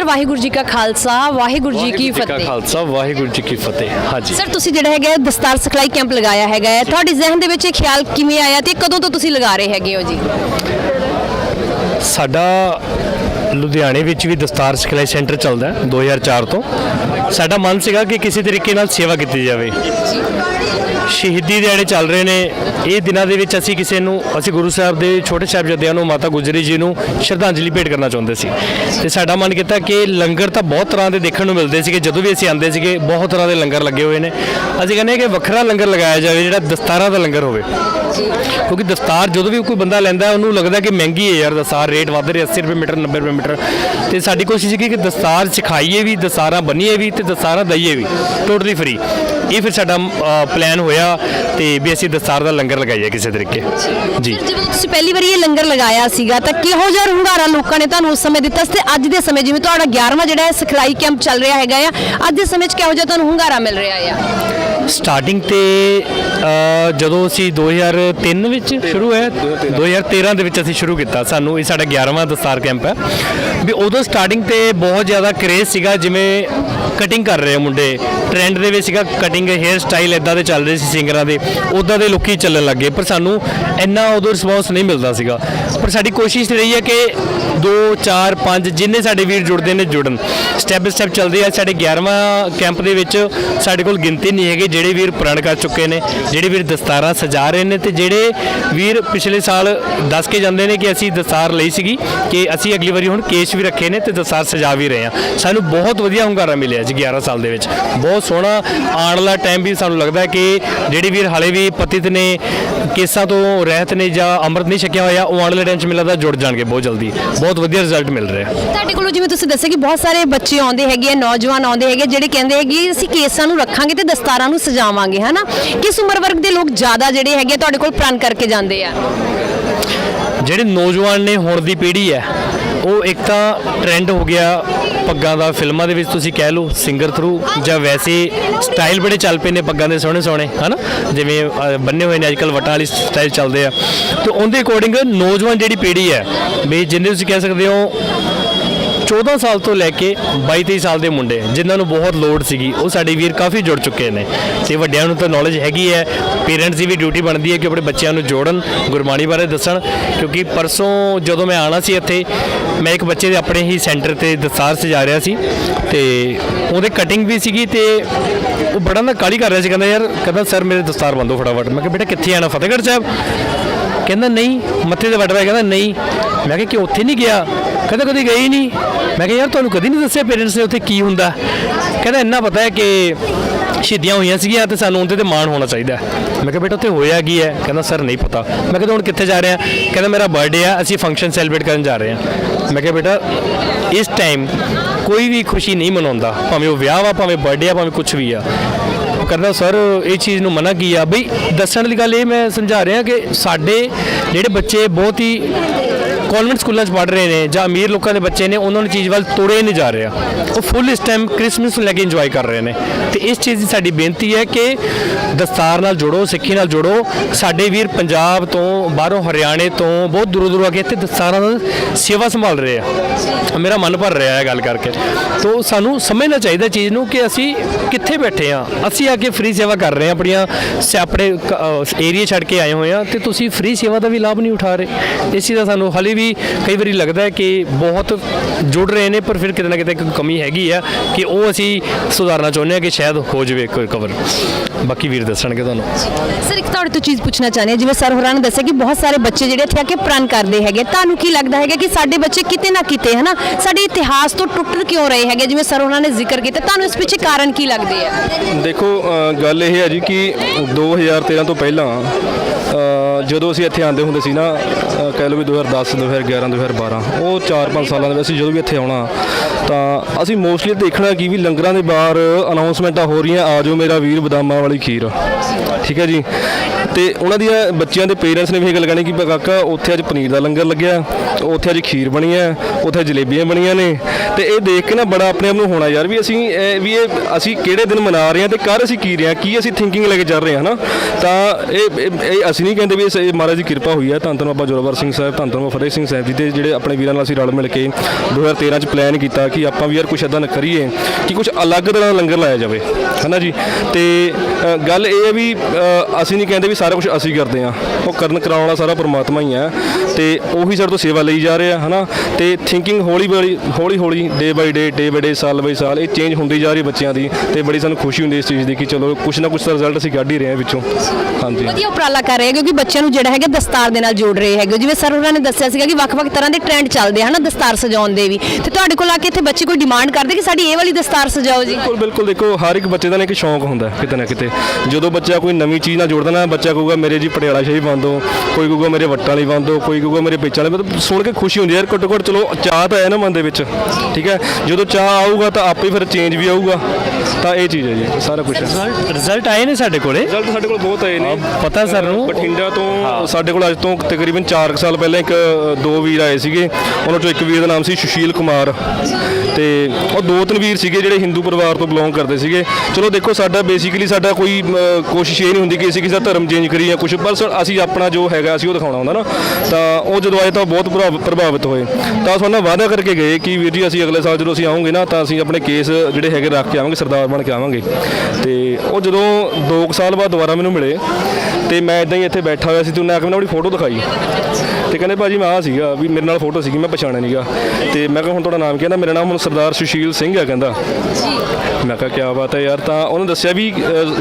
Sir Waheguru ji ਕਾ ਖਾਲਸਾ ਵਾਹਿਗੁਰੂ ਜੀ ਕੀ ਵਾਹਿਗੁਰੂ ਜੀ ਕਾ ਫਤਿਹ। ਖਾਲਸਾ ਵਾਹਿਗੁਰੂ ਜੀ ਕੀ ਫਤਿਹ। ਹਾਂਜੀ। ਸਰ ਤੁਸੀਂ ਜਿਹੜਾ ਹੈਗਾ ਦਸਤਾਰ ਸਿਖਲਾਈ ਕੈਂਪ ਲਗਾਇਆ ਹੈਗਾ ਹੈ। ਤੁਹਾਡੇ ਜ਼ਿਹਨ ਦੇ ਵਿੱਚ ਇਹ ਖਿਆਲ ਕਿਵੇਂ ਆਇਆ ਤੇ ਕਦੋਂ ਤੋਂ ਤੁਸੀਂ ਲਗਾ ਰਹੇ ਹੈਗੇ ਹੋ ਜੀ? ਸਾਡਾ ਲੁਧਿਆਣੇ ਵਿੱਚ ਵੀ ਦਸਤਾਰ ਸਿਖਲਾਈ ਸੈਂਟਰ ਚੱਲਦਾ ਹੈ 2004 ਤੋਂ। ਸਾਡਾ ਮਨ ਸੀਗਾ ਕਿ ਕਿਸੇ ਤਰੀਕੇ ਨਾਲ ਸੇਵਾ ਕੀਤੀ ਜਾਵੇ। ਸ਼ਹੀਦੀ ਦਿਹਾੜੇ ਚੱਲ ਰਹੇ ਨੇ। ਇਹ ਦਿਨਾਂ ਦੇ ਵਿੱਚ ਅਸੀਂ ਕਿਸੇ ਨੂੰ, ਅਸੀਂ ਗੁਰੂ ਸਾਹਿਬ ਦੇ ਛੋਟੇ ਸਾਹਿਬਜ਼ਾਦਿਆਂ ਨੂੰ, ਮਾਤਾ ਗੁਜਰੀ ਜੀ ਨੂੰ ਸ਼ਰਧਾਂਜਲੀ ਭੇਟ ਕਰਨਾ ਚਾਹੁੰਦੇ ਸੀ। ਤੇ ਸਾਡਾ ਮਨ ਕੀਤਾ ਕਿ ਲੰਗਰ ਤਾਂ ਬਹੁਤ ਤਰ੍ਹਾਂ ਦੇ ਦੇਖਣ ਨੂੰ ਮਿਲਦੇ ਸੀਗੇ, ਜਦੋਂ ਵੀ ਅਸੀਂ ਆਉਂਦੇ ਸੀਗੇ, ਬਹੁਤ ਤਰ੍ਹਾਂ ਦੇ ਲੰਗਰ ਲੱਗੇ ਹੋਏ ਨੇ। ਅਸੀਂ ਕਹਿੰਦੇ ਕਿ ਵੱਖਰਾ ਲੰਗਰ ਲਗਾਇਆ ਜਾਵੇ, ਜਿਹੜਾ ਦਸਤਾਰਾਂ ਦਾ ਲੰਗਰ ਹੋਵੇ। ਕਿਉਂਕਿ ਦਸਤਾਰ ਜਦੋਂ ਵੀ ਕੋਈ ਬੰਦਾ ਲੈਂਦਾ, ਉਹਨੂੰ ਲੱਗਦਾ ਕਿ ਮਹਿੰਗੀ ਹੈ ਯਾਰ ਦਸਤਾਰ, ਰੇਟ ਵੱਧ ਰਿਹਾ 80 ਰੁਪਏ ਮੀਟਰ 90 ਰੁਪਏ ਮੀਟਰ। ਤੇ ਸਾਡੀ ਕੋਸ਼ਿਸ਼ ਸੀ ਕਿ ਦਸਤਾਰ ਸਿਖਾਈਏ ਵੀ, ਦਸਤਾਰਾਂ ਬਣੀਏ ਵੀ ਤੇ ਦਸਤਾਰਾਂ ਦਈਏ ਵੀ ਟੋਟਲੀ ਫ੍ਰੀ ਇਹ ਫਿਰ ਸਾਡਾ ਪਲਾਨ ਹੋਇਆ ਤੇ ਵੀ ਅਸੀਂ ਦਸਤਾਰ ਦਾ ਲੰਗਰ ਲਗਾਈਏ ਕਿਸੇ ਤਰੀਕੇ। ਜੀ। ਜਦੋਂ ਤੁਸੀਂ ਪਹਿਲੀ ਵਾਰੀ ਇਹ ਲੰਗਰ ਲਗਾਇਆ ਸੀਗਾ ਤਾਂ ਕਿਹੋ ਜਿਹਾ ਹੁੰਗਾਰਾ ਲੋਕਾਂ ਨੇ ਤੁਹਾਨੂੰ ਉਸ ਸਮੇਂ ਦਿੱਤਾ ਸੀ ਤੇ ਅੱਜ ਦੇ ਸਮੇਂ ਜਿਵੇਂ ਤੁਹਾਡਾ 11ਵਾਂ ਜਿਹੜਾ ਹੈ ਸਿਖਲਾਈ ਕੈਂਪ ਚੱਲ ਰਿਹਾ ਹੈਗਾ ਆ ਅੱਜ ਦੇ ਸਮੇਂ 'ਚ ਕਿਹੋ ਜਿਹਾ ਤੁਹਾਨੂੰ ਹੁੰਗਾਰਾ ਮਿਲ ਰਿਹਾ ਆ? ਸਟਾਰਟਿੰਗ ਤੇ ਅ, ਜਦੋਂ ਅਸੀਂ 2003 ਵਿੱਚ ਸ਼ੁਰੂ ਹੋਇਆ 2013 ਦੇ ਵਿੱਚ ਅਸੀਂ ਸ਼ੁਰੂ ਕੀਤਾ। ਸਾਨੂੰ ਇਹ ਸਾਡਾ 11ਵਾਂ ਦਸਤਾਰ ਕੈਂਪ ਹੈ। ਵੀ ਉਦੋਂ ਸਟਾਰਟਿੰਗ ਤੇ ਬਹੁਤ ਜ਼ਿਆਦਾ ਕ੍ਰੇਜ਼ ਸੀਗਾ ਜਿਵੇਂ ਕਟਿੰਗ ਕਰ ਰਹੇ ਆ ਮੁੰਡੇ। ਟ੍ਰੈਂਡ ਦੇ ਵਿੱਚ ਸੀਗਾ ਕਟਿੰਗ ਹੇਅਰ ਸਟਾਈਲ ਇਦਾਂ ਦੇ ਚੱਲ ਰਹੇ ਸੀ ਸਿੰਗਰਾਂ ਦੇ। ਉਦਾਂ ਦੇ ਲੋਕੀ ਚੱਲਣ ਲੱਗੇ ਪਰ ਸਾਨੂੰ ਇੰਨਾ ਉਦੋਂ ਰਿਸਪੌਂਸ ਨਹੀਂ ਮਿਲਦਾ ਸੀਗਾ। ਪਰ ਸਾਡੀ ਕੋਸ਼ਿਸ਼ ਰਹੀ ਹੈ ਕਿ 2 4 5 ਜਿੰਨੇ ਸਾਡੇ ਵੀਰ ਜੁੜਦੇ ਨੇ, ਜੁੜਨ। ਸਟੈਪ ਬਾਈ ਸਟੈਪ ਚੱਲਦੇ ਆ। ਸਾਡੇ 11ਵਾਂ ਕੈਂਪ ਦੇ ਵਿੱਚ ਸਾਡੇ ਕੋਲ ਗਿਣਤੀ ਨਹੀਂ ਹੈਗੇ। ਜਿਹੜੇ ਵੀਰ ਪ੍ਰਣ ਕਰ ਚੁੱਕੇ ਨੇ, ਜਿਹੜੇ ਵੀਰ ਦਸਤਾਰਾਂ ਸਜਾ ਰਹੇ ਨੇ ਤੇ ਜਿਹੜੇ ਵੀਰ ਪਿਛਲੇ ਸਾਲ ਦੱਸ ਕੇ ਜਾਂਦੇ ਨੇ ਕਿ ਅਸੀਂ ਦਸਤਾਰ ਲਈ ਸੀਗੀ, ਕਿ ਅਸੀਂ ਅਗਲੀ ਵਾਰੀ ਹੁਣ ਕੇਸ ਵੀ ਰੱਖੇ ਨੇ ਤੇ ਦਸਤਾਰ ਸਜਾ ਵੀ ਰਹੇ ਆ ਸਾਨੂੰ ਬਹੁਤ ਵਧੀਆ ਹੁੰਗਾਰਾ ਮਿਲਿਆ ਜੀ 11 ਸਾਲ ਦੇ ਵਿੱਚ। ਬਹੁਤ ਸੋਹਣਾ ਆਉਣ ਵਾਲਾ ਟਾਈਮ ਵੀ ਸਾਨੂੰ ਲੱਗਦਾ ਕਿ ਜਿਹੜੇ ਵੀਰ ਹਾਲੇ ਵੀ ਪਤਿਤ ਨੇ, ਕੇਸਾਂ ਤੋਂ ਰਹਿਤ ਨੇ ਜਾਂ ਅੰਮ੍ਰਿਤ ਨਹੀਂ ਛਕਿਆ ਹੋਇਆ, ਉਹ ਆਉਣ ਵਾਲੇ ਟਾਈਮ 'ਚ ਮਿਲਦਾ ਜੁੜ ਜਾਣਗੇ ਬਹੁਤ ਜਲਦੀ। ਬਹੁਤ ਵਧੀਆ ਰਿਜ਼ਲਟ ਮਿਲ ਰਿਹਾ ਤੁਹਾਡੇ ਕੋਲੋਂ ਜਿਵੇਂ ਤੁਸੀਂ ਦੱਸਿਆ ਕਿ ਬਹੁਤ ਸਾਰੇ ਬੱਚੇ ਆਉਂਦੇ ਹੈਗੇ ਆ ਨੌਜਵਾਨ ਆਉਂਦੇ ਹੈਗੇ ਜਿਹੜੇ ਕਹਿੰਦੇ ਹੈਗੇ ਅਸੀਂ ਕੇਸਾਂ ਨੂੰ ਰੱਖਾਂਗੇ ਤੇ ਦਸਤਾਰਾਂ ਨੂੰ ਸਜਾਵਾਂਗੇ ਹਨਾ? ਕਿਸ ਉਮਰ ਵਰਗ ਦੇ ਲੋਕ ਜ਼ਿਆਦਾ ਜਿਹੜੇ ਹੈਗੇ ਆ ਤੁਹਾਡੇ ਕੋਲ ਪ੍ਰਣ ਕਰਕੇ ਜਾਂਦੇ ਆ? ਜਿਹੜੇ ਨੌਜਵਾਨ ਨੇ ਹੁਣ ਦੀ ਪੀੜ੍ਹੀ ਹੈ ਉਹ ਇੱਕ ਤਾਂ ਟ੍ਰੈਂਡ ਹੋ ਗਿਆ ਪੱਗਾਂ ਦਾ ਫਿਲਮਾਂ ਦੇ ਵਿੱਚ ਤੁਸੀਂ ਕਹਿ ਲਓ ਸਿੰਗਰ ਥਰੂ ਜਾਂ ਵੈਸੇ ਸਟਾਈਲ ਬੜੇ ਚੱਲ ਪਏ ਨੇ ਪੱਗਾਂ ਦੇ ਸੋਹਣੇ ਸੋਹਣੇ ਹਨਾ? ਜਿਵੇਂ ਅ, ਬੰਨੇ ਹੋਏ ਨੇ ਅੱਜਕੱਲ ਵਟਾਂ ਵਾਲੀ ਸਟਾਈਲ ਚੱਲਦੇ ਆ। ਤੇ ਉਹਦੇ ਅਕੋਰਡਿੰਗ ਨੌਜਵਾਨ ਜਿਹੜੀ ਪੀੜ੍ਹੀ ਹੈ, ਵੀ ਜਿੰਨੇ ਤੁਸੀਂ ਕਹਿ ਸਕਦੇ ਹੋ 14 ਸਾਲ ਤੋਂ ਲੈ ਕੇ 22 23 ਸਾਲ ਦੇ ਮੁੰਡੇ ਜਿਨ੍ਹਾਂ ਨੂੰ ਬਹੁਤ ਲੋਡ ਸੀਗੀ, ਉਹ ਸਾਡੇ ਵੀਰ ਕਾਫੀ ਜੁੜ ਚੁੱਕੇ ਨੇ। ਤੇ ਵੱਡਿਆਂ ਨੂੰ ਤਾਂ ਨੌਲੇਜ ਹੈਗੀ ਹੈ ਪੇਰੈਂਟਸ ਦੀ ਵੀ ਡਿਊਟੀ ਬਣਦੀ ਹੈ ਕਿ ਆਪਣੇ ਬੱਚਿਆਂ ਨੂੰ ਜੋੜਨ, ਗੁਰਬਾਣੀ ਬਾਰੇ ਦੱਸਣ, ਕਿਉਂਕਿ ਪਰਸੋਂ ਜਦੋਂ ਮੈਂ ਆਣਾ ਸੀ ਇੱਥੇ, ਮੈਂ ਇੱਕ ਬੱਚੇ ਦੇ ਆਪਣੇ ਹੀ ਸੈਂਟਰ ਤੇ ਦਸਤਾਰ ਸਜਾ ਰਿਹਾ ਸੀ, ਤੇ ਉਹਦੇ ਕਟਿੰਗ ਵੀ ਸੀਗੀ ਤੇ ਉਹ ਬੜਾ ਨਾ ਕਾਲੀ ਕਰ ਰਿਹਾ ਸੀ, ਕਹਿੰਦਾ, ਯਾਰ, ਕਹਿੰਦਾ, ਸਰ, ਮੇਰੇ ਦਸਤਾਰ ਬੰਦੋ ਫਟਾਫਟ। ਮੈਂ ਕਿਹਾ, ਬੇਟਾ, ਕਿੱਥੇ ਆਣਾ ਫਤਿਹਗੜ੍ਹ ਸਾਹਿਬ? ਕਹਿੰਦਾ ਨਹੀਂ, ਮੱਥੇ ਤੇ ਵੱਟ ਕਹਿੰਦਾ ਨਹੀਂ। ਮੈਂ ਕਿਹਾ ਕਿ ਉੱਥੇ ਨਹੀਂ ਗਿਆ। ਕਹਿੰਦਾ ਕਦੀ ਗਈ ਨਹੀਂ। ਮੈਂ ਕਿਹਾ, ਯਾਰ, ਤੁਹਾਨੂੰ ਕਦੀ ਨਹੀਂ ਦੱਸਿਆ ਪੇਰੈਂਟਸ ਨੇ ਉੱਥੇ ਕੀ ਹੁੰਦਾ? ਕਹਿੰਦਾ, ਇੰਨਾ ਪਤਾ ਹੈ ਕਿ ਸ਼ਹੀਦੀਆਂ ਹੋਈਆਂ ਸੀਗੀਆਂ ਤੇ ਸਾਨੂੰ ਉਹਦੇ ਤੇ ਮਾਣ ਹੋਣਾ ਚਾਹੀਦਾ ਮੈਂ ਕਿਹਾ, ਬੇਟਾ, ਉੱਥੇ ਹੋਇਆ ਕੀ ਹੈ? ਕਹਿੰਦਾ, ਸਰ, ਨਹੀਂ ਪਤਾ। ਮੈਂ ਕਿਹਾ ਹੁਣ ਕਿੱਥੇ ਜਾ ਰਹੇ ਆ ਕਹਿੰਦਾ, ਮੇਰਾ ਬਰਥਡੇ ਆ, ਅਸੀਂ ਫੰਕਸ਼ਨ ਸੈਲੀਬ੍ਰੇਟ ਕਰਨ ਜਾ ਰਹੇ ਹਾਂ। ਮੈਂ ਕਿਹਾ, ਬੇਟਾ, ਇਸ ਟਾਈਮ ਕੋਈ ਵੀ ਖੁਸ਼ੀ ਨਹੀਂ ਮਨਾਉਂਦਾ। ਭਾਵੇਂ ਉਹ ਵਿਆਹ ਵਾ, ਭਾਵੇਂ ਬਰਥਡੇ ਆ, ਭਾਵੇਂ ਕੁਝ ਵੀ ਆ। ਉਹ ਸਰ, ਇਹ ਚੀਜ਼ ਨੂੰ ਮਨਾ ਕੀ ਆ? ਬਈ ਦੱਸਣ ਦੀ ਗੱਲ ਇਹ ਮੈਂ ਸਮਝਾ ਰਿਹਾ ਕਿ ਸਾਡੇ ਜਿਹੜੇ ਬੱਚੇ ਬਹੁਤ ਹੀ ਕਨਵੈਂਟ ਸਕੂਲਾਂ 'ਚ ਪੜ੍ਹ ਰਹੇ ਨੇ ਜਾਂ ਅਮੀਰ ਲੋਕਾਂ ਦੇ ਬੱਚੇ ਨੇ, ਉਹਨਾਂ ਨੂੰ ਚੀਜ਼ ਵੱਲ ਤੁਰੇ ਨਹੀਂ ਜਾ ਰਿਹਾ। ਉਹ ਫੁੱਲ ਇਸ ਟਾਈਮ ਕ੍ਰਿਸਮਸ ਨੂੰ ਲੈ ਕੇ ਇੰਜੋਏ ਕਰ ਰਹੇ ਨੇ। ਤੇ ਇਸ ਚੀਜ਼ ਦੀ ਸਾਡੀ ਬੇਨਤੀ ਹੈ ਕਿ ਦਸਤਾਰ ਨਾਲ ਜੁੜੋ, ਸਿੱਖੀ ਨਾਲ ਜੁੜੋ। ਸਾਡੇ ਵੀਰ ਪੰਜਾਬ ਤੋਂ, ਬਾਹਰੋਂ ਹਰਿਆਣੇ ਤੋਂ, ਬਹੁਤ ਦੂਰੋਂ ਦੂਰੋਂ ਆ ਕੇ ਇੱਥੇ ਦਸਤਾਰਾਂ ਨਾਲ ਸੇਵਾ ਸੰਭਾਲ ਰਹੇ ਆ। ਮੇਰਾ ਮਨ ਭਰ ਰਿਹਾ ਹੈ ਗੱਲ ਕਰਕੇ। ਤੋਂ ਸਾਨੂੰ ਸਮਝਣਾ ਚਾਹੀਦਾ ਚੀਜ਼ ਨੂੰ ਕਿ ਅਸੀਂ ਕਿੱਥੇ ਬੈਠੇ ਆ। ਅਸੀਂ ਆ ਕੇ ਫ੍ਰੀ ਸੇਵਾ ਕਰ ਰਹੇ ਆ, ਆਪਣੀਆਂ ਸ- ਆਪਣੇ ਏਰੀਆ ਛੱਡ ਕੇ ਆਏ ਹੋਏ ਆ। ਤੇ ਤੁਸੀਂ ਫ੍ਰੀ ਸੇਵਾ ਦਾ ਵੀ ਲਾਭ ਨਹੀਂ ਉਠਾ ਰਹੇ। ਇਸ ਚੀਜ਼ ਦਾ ਸਾਨੂੰ ਹਾਲੇ ਵੀ ਕਈ ਵਾਰੀ ਲੱਗਦਾ ਹੈ ਕਿ ਬਹੁਤ ਜੁੜ ਰਹੇ ਨੇ ਪਰ ਫਿਰ ਕਿਤੇ ਨਾ ਕਿਤੇ ਇੱਕ ਕਮੀ ਹੈਗੀ ਆ ਕਿ ਉਹ ਅਸੀਂ ਸੁਧਾਰਨਾ ਚਾਹੁੰਦੇ ਆ ਕਿ ਸ਼ਾਇਦ ਹੋ ਜਾਵੇ ਕੋਈ ਕਵਰ ਬਾਕੀ ਵੀਰ ਦੱਸਣਗੇ ਤੁਹਾਨੂੰ। ਸਰ ਇੱਕ ਤੁਹਾਡੇ ਤੋਂ ਚੀਜ਼ ਪੁੱਛਣਾ ਚਾਹੁੰਦੇ ਹਾਂ ਜਿਵੇਂ ਸਰ ਹੋਰਾਂ ਨੇ ਦੱਸਿਆ ਕਿ ਬਹੁਤ ਸਾਰੇ ਬੱਚੇ ਜਿਹੜੇ ਇੱਥੇ ਆ ਕੇ ਪ੍ਰਣ ਕਰਦੇ ਹੈਗੇ। ਤੁਹਾਨੂੰ ਕੀ ਲੱਗਦਾ ਹੈਗਾ ਕਿ ਸਾਡੇ ਬੱਚੇ ਕਿਤੇ ਨਾ ਕਿਤੇ ਹਨਾ ਸਾਡੇ ਇਤਿਹਾਸ ਤੋਂ ਟੁੱਟ ਕਿਉਂ ਰਹੇ ਹੈਗੇ? ਜਿਵੇਂ ਸਰ ਹੋਰਾਂ ਨੇ ਜ਼ਿਕਰ ਕੀਤਾ ਤੁਹਾਨੂੰ ਇਸ ਪਿੱਛੇ ਕਾਰਨ ਕੀ ਲੱਗਦੇ ਆ? ਦੇਖੋ ਗੱਲ ਇਹ ਹੈ ਜੀ ਕਿ 2013 ਤੋਂ ਪਹਿਲਾਂ ਜਦੋਂ ਅਸੀਂ ਇੱਥੇ ਆਉਂਦੇ ਹੁੰਦੇ ਸੀ ਨਾ ਅ, ਕਹਿ ਲਓ ਵੀ 2010 2011 2012 ਉਹ 4-5 ਸਾਲਾਂ ਦੇ ਵਿੱਚ ਅਸੀਂ ਜਦੋਂ ਵੀ ਇੱਥੇ ਆਉਣਾ ਤਾਂ ਅਸੀਂ ਮੋਸਟਲੀ ਦੇਖਣਾ ਕੀ ਵੀ ਲੰਗਰਾਂ ਦੇ ਬਾਹਰ ਅਨਾਉਂਸਮੈਂਟਾਂ ਹੋ ਰਹੀਆਂ ਆ ਜਾਓ ਮੇਰਾ ਵੀਰ ਬਦਾਮਾਂ ਵਾਲੀ ਖੀਰ। ਠੀਕ ਹੈ ਜੀ? ਤੇ ਉਹਨਾਂ ਦੀਆਂ ਬੱਚਿਆਂ ਦੇ ਪੇਰੈਂਟਸ ਨੇ ਵੀ ਇਹ ਗੱਲ ਕਹਿਣੀ ਕਿ ਕਾਕਾ, ਉੱਥੇ ਅੱਜ ਪਨੀਰ ਦਾ ਲੰਗਰ ਲੱਗਿਆ ਉੱਥੇ ਅੱਜ ਖੀਰ ਬਣੀ ਹੈ, ਉੱਥੇ ਜਲੇਬੀਆਂ ਬਣੀਆਂ ਨੇ। ਤੇ ਇਹ ਦੇਖ ਕੇ ਨਾ ਬੜਾ ਆਪਣੇ ਆਪ ਨੂੰ ਹੋਣਾ ਯਾਰ ਵੀ ਅਸੀਂ, ਇਹ- ਵੀ ਇਹ ਅਸੀਂ ਕਿਹੜੇ ਦਿਨ ਮਨਾ ਰਹੇ ਹਾਂ ਤੇ ਕਰ ਅਸੀਂ ਕੀ ਰਹੇ ਹਾਂ, ਕੀ ਅਸੀਂ ਥਿੰਕਿੰਗ ਲੈ ਕੇ ਚੱਲ ਰਹੇ ਹਾਂ ਨਾ ਤਾਂ ਇਹ, ਇਹ- ਅਸੀਂ ਨਹੀਂ ਕਹਿੰਦੇ ਵੀ ਇਹ- ਮਹਾਰਾਜ ਦੀ ਕਿਰਪਾ ਹੋਈ ਹੈ। ਧੰਨ ਧੰਨ ਬਾਬਾ ਜੋਰਾਵਰ ਸਿੰਘ ਸਾਹਿਬ, ਧੰਨ ਧੰਨ ਬਾਬਾ ਫਤਿਹ ਸਿੰਘ ਸਾਹਿਬ ਜੀ ਦੇ ਜਿਹੜੇ ਆਪਣੇ ਵੀਰਾਂ ਨਾਲ ਅਸੀਂ ਰਲ ਮਿਲ ਕੇ 2013 ਚ ਪਲਾਨ ਕੀਤਾ ਕਿ ਆਪਾਂ ਵੀ ਯਾਰ ਕੁਝ ਇਦਾਂ ਕਰੀਏ ਕਿ ਕੁਝ ਅਲੱਗ ਤਰ੍ਹਾਂ ਦਾ ਲੰਗਰ ਲਾਇਆ ਜਾਵੇ। ਹਨਾ ਜੀ? ਤੇ ਗੱਲ ਇਹ ਹੈ ਵੀ ਅਸੀਂ ਨਹੀਂ ਕਹਿੰਦੇ ਵੀ ਸਾਰਾ ਕੁਝ ਅਸੀਂ ਕਰਦੇ ਹਾਂ। ਉਹ ਕਰਨ ਕਰਾਉਣ ਵਾਲਾ ਸਾਰਾ ਪਰਮਾਤਮਾ ਹੀ ਹੈ। ਤੇ ਉਹੀ ਸਾਡੇ ਤੋਂ ਸੇਵਾ ਲਈ ਜਾ ਰਿਹਾ ਹਨਾ? ਤੇ ਥਿੰਕਿੰਗ ਹੌਲੀ ਹੌਲੀ ਹੌਲੀ ਹੌਲੀ ਡੇ ਬਾਈ ਡੇ ਡੇ ਬਾਈ ਡੇ ਸਾਲ ਬਾਈ ਸਾਲ ਇਹ ਚੇਂਜ ਹੁੰਦੀ ਜਾ ਰਹੀ ਬੱਚਿਆਂ ਦੀ ਤੇ ਬੜੀ ਸਾਨੂੰ ਖੁਸ਼ੀ ਹੁੰਦੀ ਇਸ ਚੀਜ਼ ਦੀ ਕਿ ਚਲੋ ਕੁਝ ਨਾ ਕੁਝ ਰਿਜ਼ਲਟ ਅਸੀਂ ਕੱਢ ਹੀ ਰਹੇ ਹਾਂ ਵਿੱਚੋਂ। ਹਾਂਜੀ। ਵਧੀਆ ਉਪਰਾਲਾ ਕਰ ਰਹੇ ਕਿਉਂਕਿ ਬੱਚਿਆਂ ਨੂੰ ਜਿਹੜਾ ਹੈਗਾ ਦਸਤਾਰ ਦੇ ਨਾਲ ਜੋੜ ਰਹੇ ਹੈਗੇ ਜਿਵੇਂ ਸਰ ਹੋਰਾਂ ਨੇ ਦੱਸਿਆ ਸੀਗਾ ਕਿ ਵੱਖ-ਵੱਖ ਤਰ੍ਹਾਂ ਦੇ ਟ੍ਰੈਂਡ ਚੱਲਦੇ ਹਨ ਦਸਤਾਰ ਸਜਾਉਣ ਦੇ ਵੀ। ਤੇ ਤੁਹਾਡੇ ਕੋਲ ਆ ਕੇ ਇੱਥੇ ਬੱਚੇ ਕੋਈ ਡਿਮਾਂਡ ਕਰਦੇ ਕਿ ਸਾਡੀ ਇਹ ਵਾਲੀ ਦਸਤਾਰ ਸਜਾਓ ਜੀ? ਬਿਲਕੁਲ ਬਿਲਕੁਲ ਦੇਖੋ ਹਰ ਇੱਕ ਬੱਚੇ ਦਾ ਨਾ ਇੱਕ ਸ਼ੌਂਕ ਹੁੰਦਾ ਕਿਤੇ ਨਾ ਕਿਤੇ। ਜਦੋਂ ਬੱਚਾ ਕੋਈ ਨਵੀਂ ਚੀਜ਼ ਨਾਲ ਜੁੜਦਾ ਨਾ ਬੱਚਾ ਕਹੂਗਾ ਮੇਰੇ ਜੀ ਪਟਿਆਲਾ ਸ਼ਾਹੀ ਬੰਦ ਦੋ ਕੋਈ ਕਹੂਗਾ ਮੇਰੇ ਵੱਟਾਂ ਵਾਲੀ ਬੰਦ ਦੋ ਕੋਈ ਕਹੂਗਾ ਮੇਰੇ ਪੇਚਾਂ ਵਾਲੀ ਮਤਲਬ ਸੁਣ ਕੇ ਖੁਸ਼ੀ ਹੁੰਦੀ ਹੈ ਯਾਰ ਘੱਟੋ ਘੱਟ ਚਲੋ ਚਾਹ ਤਾਂ ਹੈ ਨਾ ਮਨ ਦੇ ਵਿੱਚ ਠੀਕ ਹੈ? ਜਦੋਂ ਚਾਹ ਆਊਗਾ ਤਾਂ ਆਪੇ ਫਿਰ ਚੇਂਜ ਵੀ ਆਊਗਾ ਤਾਂ ਇਹ ਚੀਜ਼ ਹੈ ਜੀ ਸਾਰਾ ਕੁਝ ਹੈ। ਰਿਜ਼ਲਟ ਆਏ ਨੇ ਸਾਡੇ ਕੋਲੇ? ਰਿਜ਼ਲਟ ਸਾਡੇ ਕੋਲ ਬਹੁਤ ਆਏ ਨੇ। ਪਤਾ ਸਰ ਨੂੰ? ਬਠਿੰਡਾ ਤੋਂ ਸਾਡੇ ਕੋਲ ਅੱਜ ਤੋਂ ਤਕਰੀਬਨ 4 ਸਾਲ ਪਹਿਲਾਂ ਇੱਕ ਦੋ ਵੀਰ ਆਏ ਸੀਗੇ ਉਹਨਾਂ ਚੋਂ ਇੱਕ ਵੀਰ ਦਾ ਨਾਮ ਸੀ ਸੁਸ਼ੀਲ ਕੁਮਾਰ ਤੇ ਉਹ ਦੋ ਤਿੰਨ ਵੀਰ ਸੀਗੇ ਜਿਹੜੇ ਹਿੰਦੂ ਪਰਿਵਾਰ ਤੋਂ ਬਿਲੋਂਗ ਕਰਦੇ ਸੀਗੇ। ਚਲੋ ਦੇਖੋ ਸਾਡਾ ਬੇਸਿਕਲੀ ਸਾਡਾ ਕੋਈ ਕੋਸ਼ਿਸ਼ ਇਹ ਨਹੀਂ ਹੁੰਦੀ ਕਿ ਅਸੀਂ ਕਿਸੇ ਦਾ ਧਰਮ ਚੇਂਜ ਕਰੀਏ ਜਾਂ ਕੁਝ ਪਰ ਅਸੀਂ ਆਪਣਾ ਜੋ ਹੈਗਾ ਅਸੀਂ ਉਹ ਦਿਖਾਉਣਾ ਹੁੰਦਾ ਨਾ। ਤਾਂ ਉਹ ਜਦੋਂ ਆਏ ਤਾਂ ਬਹੁਤ ਪ੍ਰਭਾਵ- ਪ੍ਰਭਾਵਿਤ ਹੋਏ। ਤਾਂ ਅਸੀਂ ਉਹਨਾਂ ਵਾਅਦਾ ਕਰਕੇ ਗਏ ਕਿ ਵੀਰ ਜੀ ਅਸੀਂ ਅਗਲੇ ਸਾਲ ਜਦੋਂ ਅਸੀਂ ਆਉਂਗੇ ਨਾ, ਤਾਂ ਅਸੀਂ ਆਪਣੇ ਕੇਸ ਜਿਹੜੇ ਹੈਗੇ ਰੱਖ ਕੇ ਆਵਾਂਗੇ, ਸਰਦਾਰ ਬਣ ਕੇ ਆਵਾਂਗੇ। ਤੇ ਉਹ ਜਦੋਂ 2 ਸਾਲ ਬਾਅਦ ਦੁਬਾਰਾ ਮੈਨੂੰ ਮਿਲੇ, ਤੇ ਮੈਂ ਇਦਾਂ ਹੀ ਇੱਥੇ ਬੈਠਾ ਹੋਇਆ ਸੀ ਤੇ ਉਹਨੇ ਆ ਕੇ ਮੈਨੂੰ ਆਪਣੀ ਫੋਟੋ ਦਿਖਾਈ। ਤੇ ਕਹਿੰਦੇ ਭਾਜੀ ਮੈਂ ਆ ਸੀਗਾ ਵੀ ਮੇਰੇ ਨਾਲ ਫੋਟੋ ਸੀਗੀ ਮੈਂ ਪਛਾਣਿਆ ਨਹੀਂਗਾ ਤੇ ਮੈਂ ਕਿਹਾ ਹੁਣ ਤੁਹਾਡਾ ਨਾਮ ਕੀ ਹੈ? ਨਾ ਮੇਰਾ ਨਾਮ ਹੁਣ ਸਰਦਾਰ ਸੁਸ਼ੀਲ ਸਿੰਘ ਹੈ ਕਹਿੰਦਾ। ਮੈਂ ਕਿਹਾ ਕੀ ਬਾਤ ਹੈ ਯਾਰ ਤਾਂ ਉਹਨੇ ਦੱਸਿਆ ਵੀ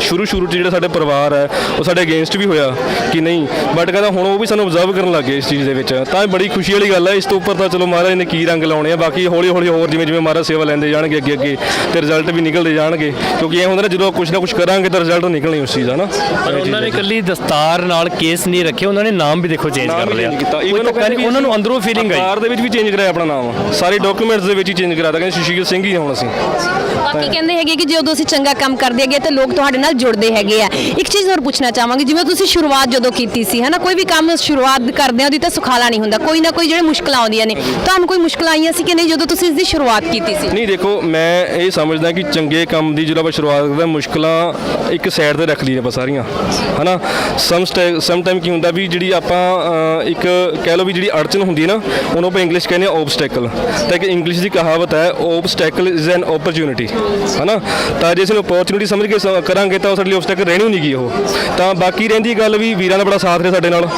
ਸ਼ੁਰੂ ਸ਼ੁਰੂ 'ਚ ਜਿਹੜਾ ਸਾਡੇ ਪਰਿਵਾਰ ਹੈ ਉਹ ਸਾਡੇ ਅਗੇਂਸਟ ਵੀ ਹੋਇਆ ਕਿ ਨਹੀਂ? ਬਟ ਕਹਿੰਦਾ ਹੁਣ ਉਹ ਵੀ ਸਾਨੂੰ ਅਬਜ਼ਰਵ ਕਰਨ ਲੱਗੇ ਇਸ ਚੀਜ਼ ਦੇ ਵਿੱਚ। ਤਾਂ ਇਹ ਬੜੀ ਖੁਸ਼ੀ ਵਾਲੀ ਗੱਲ ਹੈ ਇਸ ਤੋਂ ਉੱਪਰ ਤਾਂ ਚਲੋ ਮਹਾਰਾਜ ਨੇ ਕੀ ਰੰਗ ਲਾਉਣੇ ਆ ਬਾਕੀ ਹੌਲੀ ਹੌਲੀ ਹੋਰ ਜਿਵੇਂ ਜਿਵੇਂ ਮਹਾਰਾਜ ਸੇਵਾ ਲੈਂਦੇ ਜਾਣਗੇ ਅੱਗੇ ਅੱਗੇ ਤੇ ਰਿਜ਼ਲਟ ਵੀ ਨਿਕਲਦੇ ਜਾਣਗੇ। ਕਿਉਂਕਿ ਇਹ ਹੁੰਦਾ ਨਾ ਜਦੋਂ ਕੁਝ ਨਾ ਕੁਝ ਕਰਾਂਗੇ ਤਾਂ ਰਿਜ਼ਲਟ ਨਿਕਲਣੀ ਉਸ ਚੀਜ਼ ਦਾ ਨਾ। ਉਹਨਾਂ ਨੇ ਇਕੱਲੀ ਦਸਤਾਰ ਨਾਲ ਕੇਸ ਨਹੀਂ ਰੱਖੇ ਉਹਨਾਂ ਨੇ ਨਾਮ ਵੀ ਦੇਖੋ ਚੇਂਜ ਕਰ ਲਿਆ। ਕੋਈ Even ਕਹਿੰਦੇ ਨਹੀਂ, ਉਹਨਾਂ ਨੂੰ ਅੰਦਰੋਂ ਫੀਲਿੰਗ ਆਈ। ਕਾਰ ਦੇ ਵਿੱਚ ਵੀ ਚੇਂਜ ਕਰਾਇਆ ਆਪਣਾ ਨਾਮ। ਸਾਰੇ ਡਾਕੂਮੈਂਟਸ ਦੇ ਵਿੱਚ ਹੀ ਚੇਂਜ ਕਰਾਤਾ। ਕਹਿੰਦੇ ਸੁਸ਼ੀਲ ਸਿੰਘ ਹੀ ਹੁਣ ਅਸੀਂ। ਬਾਕੀ ਕਹਿੰਦੇ ਹੈਗੇ ਕਿ ਜਦੋਂ ਅਸੀਂ ਚੰਗਾ ਕੰਮ ਕਰਦੇ ਹੈਗੇ ਤੇ ਲੋਕ ਤੁਹਾਡੇ ਨਾਲ ਜੁੜਦੇ ਹੈਗੇ ਆ। ਇੱਕ ਚੀਜ਼ ਹੋਰ ਪੁੱਛਣਾ ਚਾਹਾਂਗੇ ਜਿਵੇਂ ਤੁਸੀਂ ਸ਼ੁਰੂਆਤ ਜਦੋਂ ਕੀਤੀ ਸੀ ਹਨਾ? ਕੋਈ ਵੀ ਕੰਮ ਸ਼ੁਰੂਆਤ ਕਰਦੇ ਆ ਉਹਦੀ ਤਾਂ ਸੁਖਾਲਾ ਨਹੀਂ ਹੁੰਦਾ। ਕੋਈ ਨਾ ਕੋਈ ਜਿਹੜੇ ਮੁਸ਼ਕਲਾਂ ਆਉਂਦੀਆਂ ਨੇ। ਤੁਹਾਨੂੰ ਕੋਈ ਮੁਸ਼ਕਲਾਂ ਆਈਆਂ ਸੀ ਕਿ ਨਹੀਂ ਜਦੋਂ ਤੁਸੀਂ ਇਸ ਦੀ ਸ਼ੁਰੂਆਤ ਕੀਤੀ ਸੀ? ਨਹੀਂ ਦੇਖੋ ਮੈਂ ਇਹ ਸਮਝਦਾ ਕਿ ਚੰਗੇ ਕੰਮ ਦੀ ਜਦੋਂ ਆਪਾਂ ਸ਼ੁਰੂਆਤ ਕਰਦੇ ਹਾਂ ਮੁਸ਼ਕਲਾਂ ਇੱਕ ਸਾਈਡ ਤੇ ਰੱਖ ਲਈਆਂ ਆਪਾਂ ਸਾਰੀਆਂ। ਹਨਾ? ਸਮ ਸਮ ਟਾਈਮ ਕੀ ਹੁੰਦਾ ਵੀ ਜਿਹੜੀ ਆਪਾਂ ਅਹ, ਇੱਕ ਕਹਿ ਲਓ ਵੀ ਜਿਹੜੀ ਅੜਚਨ ਹੁੰਦੀ ਹੈ ਨਾ ਉਹਨੂੰ ਆਪਾਂ ਇੰਗਲਿਸ਼ ਕਹਿੰਦੇ ਆ ਆਬਸਟੈਕਲ ਤਾਂ ਕਿ ਇੰਗਲਿਸ਼ ਦੀ ਕਹਾਵਤ ਹੈ ਆਬਸਟੈਕਲ ਇਜ਼ ਐਨ ਓਪਰਚ्युनिटी ਹਨਾ? ਤਾਂ ਜੇ ਇਸ ਨੂੰ ਓਪਰਚ्युनिटी ਸਮਝ ਕੇ ਕਰਾਂਗੇ ਤਾਂ ਉਹ ਸਾਡੇ ਲਈ ਆਬਸਟੈਕਲ ਰਹਿਣੀ ਨਹੀਂ ਗਈ ਉਹ। ਤਾਂ ਬਾਕੀ ਰਹਿੰਦੀ ਗੱਲ ਵੀ ਵੀਰਾਂ ਦਾ ਬੜਾ ਸਾਥ ਰਿਹਾ ਸਾਡੇ ਨਾਲ।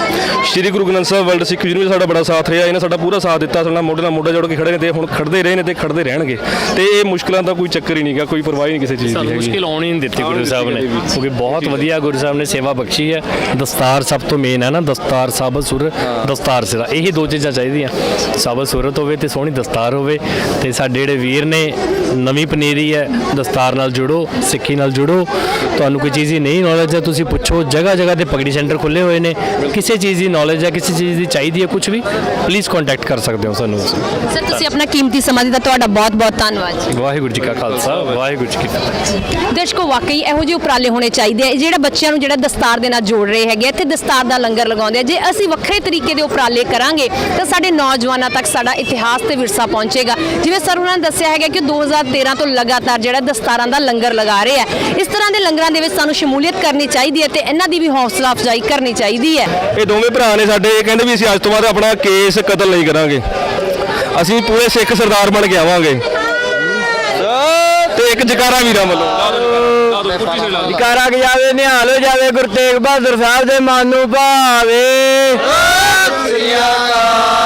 ਸ਼੍ਰੀ ਗੁਰੂ ਗ੍ਰੰਥ ਸਾਹਿਬ ਵਰਲਡ ਸਿੱਖ ਯੂਨੀਵਰਸਿਟੀ ਸਾਡਾ ਬੜਾ ਸਾਥ ਰਿਹਾ ਇਹਨਾਂ ਸਾਡਾ ਪੂਰਾ ਸਾਥ ਦਿੱਤਾ ਸਾਡੇ ਨਾਲ ਮੋਢੇ ਨਾਲ ਮੋਢਾ ਜੋੜ ਕੇ ਖੜੇ ਨੇ ਤੇ ਹੁਣ ਖੜਦੇ ਰਹੇ ਨੇ ਤੇ ਖੜਦੇ ਰਹਿਣਗੇ। ਤੇ ਇਹ ਮੁਸ਼ਕਲਾਂ ਦਾ ਕੋਈ ਚੱਕਰ ਹੀ ਨਹੀਂਗਾ ਕੋਈ ਪਰਵਾਹੀ ਨਹੀਂ ਕਿਸੇ ਚੀਜ਼ ਦੀ ਸਾਨੂੰ ਹੈਗੀ। ਆਉਣੀ ਨਹੀਂ ਦਿੱਤੀ ਗੁਰੂ ਸਾਹਿਬ ਨੇ ਕਿਉਂਕਿ ਬਹੁਤ ਵਧੀਆ ਗੁਰੂ ਸਾਹਿਬ ਨੇ ਸੇਵਾ ਬਖਸ਼ੀ ਹੈ। ਦਸਤਾਰ ਸਭ ਤੋਂ ਮੇਨ ਹੈ ਨਾ ਦਸਤਾਰ ਸਭ ਸੁਰ ਦਸ ਦਸਤਾਰ ਸਿਰਾ ਇਹੀ ਦੋ ਚੀਜ਼ਾਂ ਚਾਹੀਦੀਆਂ। ਸਾਬਤ ਸੁਰਤ ਹੋਵੇ ਤੇ ਸੋਹਣੀ ਦਸਤਾਰ ਹੋਵੇ ਤੇ ਸਾਡੇ ਜਿਹੜੇ ਵੀਰ ਨੇ ਨਵੀਂ ਪਨੀਰੀ ਹੈ ਦਸਤਾਰ ਨਾਲ ਜੁੜੋ ਸਿੱਖੀ ਨਾਲ ਜੁੜੋ। ਤੁਹਾਨੂੰ ਕੋਈ ਚੀਜ਼ ਦੀ ਨਹੀਂ ਨੌਲੇਜ ਹੈ ਤੁਸੀਂ ਪੁੱਛੋ ਜਗ੍ਹਾ ਜਗ੍ਹਾ ਤੇ ਪਗੜੀ ਸੈਂਟਰ ਖੁੱਲੇ ਹੋਏ ਨੇ। ਕਿਸੇ ਚੀਜ਼ ਦੀ ਨੌਲੇਜ ਹੈ ਕਿਸੇ ਚੀਜ਼ ਦੀ ਚਾਹੀਦੀ ਹੈ ਕੁਝ ਵੀ ਪਲੀਜ਼ ਕੰਟੈਕਟ ਕਰ ਸਕਦੇ ਹੋ ਸਾਨੂੰ ਸਰ ਤੁਸੀਂ ਆਪਣਾ ਕੀਮਤੀ ਸਮਾਂ ਦਿੱਤਾ ਤੁਹਾਡਾ ਬਹੁਤ ਬਹੁਤ ਧੰਨਵਾਦ ਜੀ। ਵਾਹਿਗੁਰੂ ਜੀ ਕਾ ਖਾਲਸਾ ਵਾਹਿਗੁਰੂ ਜੀ ਕੀ ਫਤਿਹ। ਦਰਸ਼ਕੋ ਵਾਕਈ ਇਹੋ ਜਿਹੇ ਉਪਰਾਲੇ ਹੋਣੇ ਚਾਹੀਦੇ ਆ ਜਿਹੜਾ ਬੱਚਿਆਂ ਨੂੰ ਜਿਹੜਾ ਦਸਤਾਰ ਦੇ ਨਾਲ ਜੋੜ ਰਹੇ ਹੈਗੇ ਇੱਥੇ ਦਸਤਾਰ ਦਾ ਲੰਗਰ ਲਗਾਉਂਦੇ ਆ। ਜੇ ਅਸੀਂ ਵੱਖਰੇ ਤਰੀਕੇ ਦੇ ਉਪਰਾਲੇ ਕਰਾਂਗੇ ਤਾਂ ਸਾਡੇ ਨੌਜਵਾਨਾਂ ਤੱਕ ਸਾਡਾ ਇਤਿਹਾਸ ਤੇ ਵਿਰਸਾ ਪਹੁੰਚੇਗਾ। ਜਿਵੇਂ ਸਰ ਉਹਨਾਂ ਨੇ ਦੱਸਿਆ ਹੈਗਾ ਕਿ 2013 ਤੋਂ ਲਗਾਤਾਰ ਜਿਹੜਾ ਦਸਤਾਰਾਂ ਦਾ ਲੰਗਰ ਲਗਾ ਰਹੇ ਆ ਇਸ ਤਰ੍ਹਾਂ ਦੇ ਲੰਗਰਾਂ ਦੇ ਵਿੱਚ ਸਾਨੂੰ ਸ਼ਮੂਲੀਅਤ ਕਰਨੀ ਚਾਹੀਦੀ ਹੈ ਤੇ ਇਹਨਾਂ ਦੀ ਵੀ ਹੌਸਲਾ ਅਫਜ਼ਾਈ ਕਰਨੀ ਚਾਹੀਦੀ ਹੈ। ਇਹ ਦੋਵੇਂ ਭਰਾ ਨੇ ਸਾਡੇ ਇਹ ਕਹਿੰਦੇ ਵੀ ਅਸੀਂ ਅੱਜ ਤੋਂ ਬਾਅਦ ਆਪਣਾ ਕੇਸ ਕਤਲ ਨਹੀਂ ਕਰਾਂਗੇ। ਅਸੀਂ ਪੂਰੇ ਸਿੱਖ ਸਰਦਾਰ ਬਣ ਕੇ ਆਵਾਂਗੇ। ਤੇ ਇੱਕ ਜਕਾਰਾ ਵੀਰਾਂ ਵੱਲੋਂ। ਜਕਾਰਾ ਕਿ ਜਾਵੇ ਨਿਹਾਲ ਹੋ ਜਾਵੇ ਗੁਰੂ ਤੇਗ ਬਹਾਦਰ ਸਾਹਿਬ ਦੇ ਮਨ ਨੂੰ ਭਾਵੇ। Maria